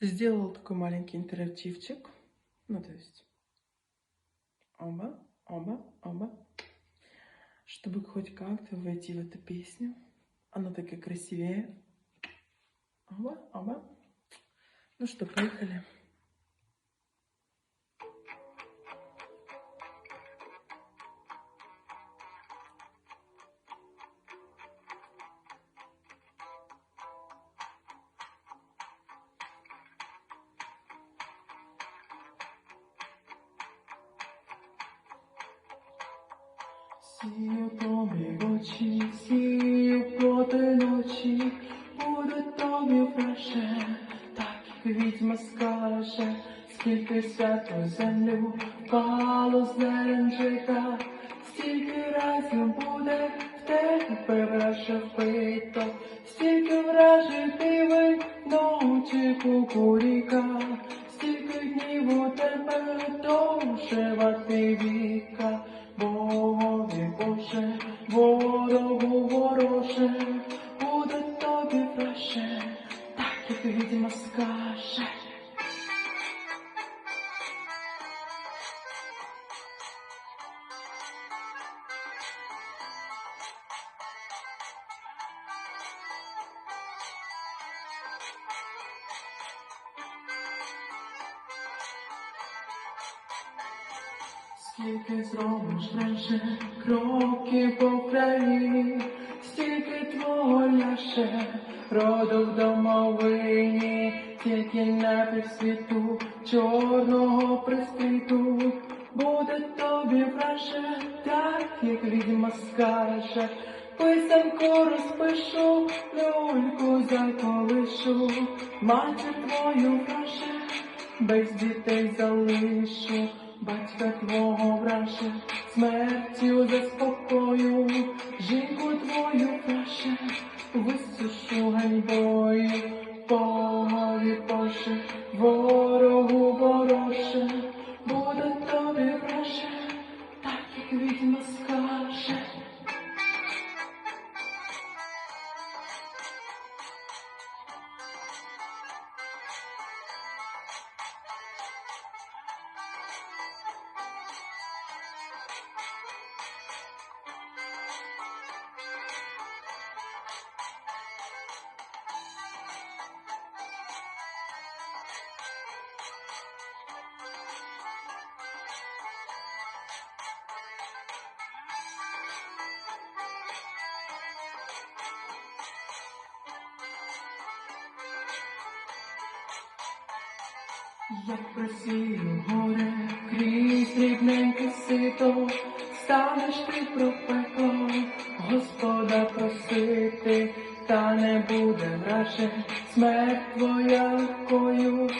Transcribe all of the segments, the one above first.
Сделала такой маленький интерактивчик. Ну, то есть оба, оба, оба. Чтобы хоть как-то войти в эту песню. Она такая красивее. Оба, оба. Ну что, поехали. Сію тобі очі, сію проти ночі, буде тобі враже, так як відьма скаже, скільки свято землю впало з неренжика, стільки разів буде в тебе враже вбито, стільки враже диви тобі враже, так як відьма скаже. Скільки зробиш лише кроків по країні, стільки твого ляше роду в домовині, тільки на півсвіту чорного пристріту, буде тобі враже, так як відьма скаже. Писанку розпишу, люльку заколишу, матір твою враже, без дітей залишу, батька твого враже, смертю заспокою, жінку твою враже, висушу ганьбою, Богові Боже, ворогу вороже, Як просію горе. Крізь рідненьке сито, станеш ти про Господа просити, та не буде враже, смерть твоя легкою,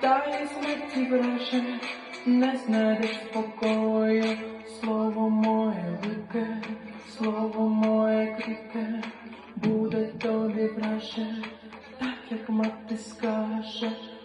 та й смерті враже, не знайдеш спокою, слово моє велике, слово моє кріпке, буде тобі враже, так як мати скаже,